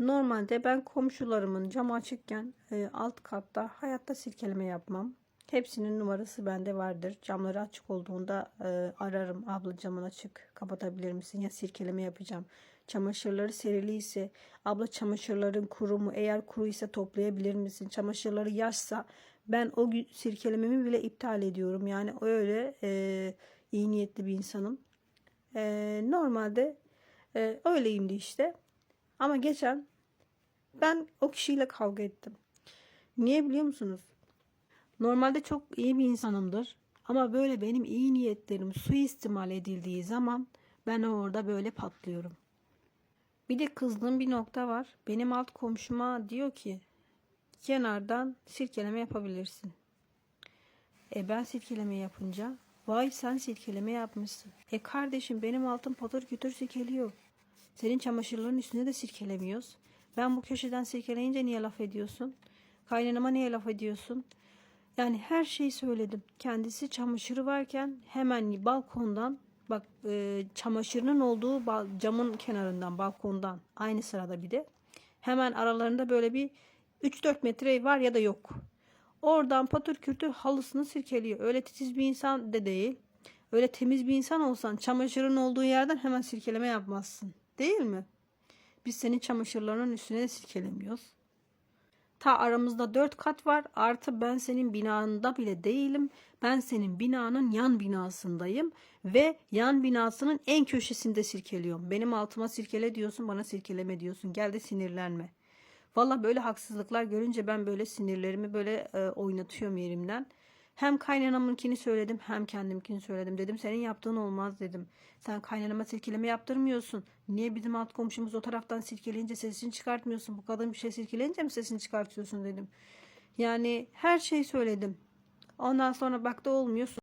Normalde ben komşularımın camı açıkken e, alt katta hayatta silkeleme yapmam. Hepsinin numarası bende vardır. Camları açık olduğunda e, ararım. Abla camın açık kapatabilir misin? Ya silkeleme yapacağım. Çamaşırları serili ise abla çamaşırların kuru mu? Eğer kuru ise toplayabilir misin? Çamaşırları yaşsa ben o gün silkelememi bile iptal ediyorum. Yani öyle e, iyi niyetli bir insanım. E, normalde e, öyleyimdi işte. Ama geçen ben o kişiyle kavga ettim. Niye biliyor musunuz? Normalde çok iyi bir insanımdır. Ama böyle benim iyi niyetlerim suistimal edildiği zaman ben orada böyle patlıyorum. Bir de kızdığım bir nokta var. Benim alt komşuma diyor ki kenardan sirkeleme yapabilirsin. E ben silkeleme yapınca vay sen silkeleme yapmışsın. E kardeşim benim altım patır kütür silkeliyor. Senin çamaşırların üstüne de sirkelemiyoruz. Ben bu köşeden sirkeleyince niye laf ediyorsun? Kaynanama niye laf ediyorsun? Yani her şeyi söyledim. Kendisi çamaşırı varken hemen balkondan bak e, çamaşırının olduğu bal- camın kenarından balkondan aynı sırada bir de hemen aralarında böyle bir 3-4 metre var ya da yok. Oradan patır kütür halısını sirkeliyor. Öyle titiz bir insan da değil. Öyle temiz bir insan olsan çamaşırın olduğu yerden hemen sirkeleme yapmazsın. Değil mi? Biz senin çamaşırlarının üstüne silkelemiyoruz. Ta aramızda dört kat var. Artı ben senin binanda bile değilim. Ben senin binanın yan binasındayım. Ve yan binasının en köşesinde sirkeliyorum. Benim altıma sirkele diyorsun bana sirkeleme diyorsun. Gel de sinirlenme. Valla böyle haksızlıklar görünce ben böyle sinirlerimi böyle e, oynatıyorum yerimden. Hem kaynanamınkini söyledim hem kendimkini söyledim. Dedim senin yaptığın olmaz dedim. Sen kaynanama silkeleme yaptırmıyorsun. Niye bizim alt komşumuz o taraftan silkeleyince sesini çıkartmıyorsun? Bu kadın bir şey silkeleyince mi sesini çıkartıyorsun dedim. Yani her şeyi söyledim. Ondan sonra baktı olmuyor.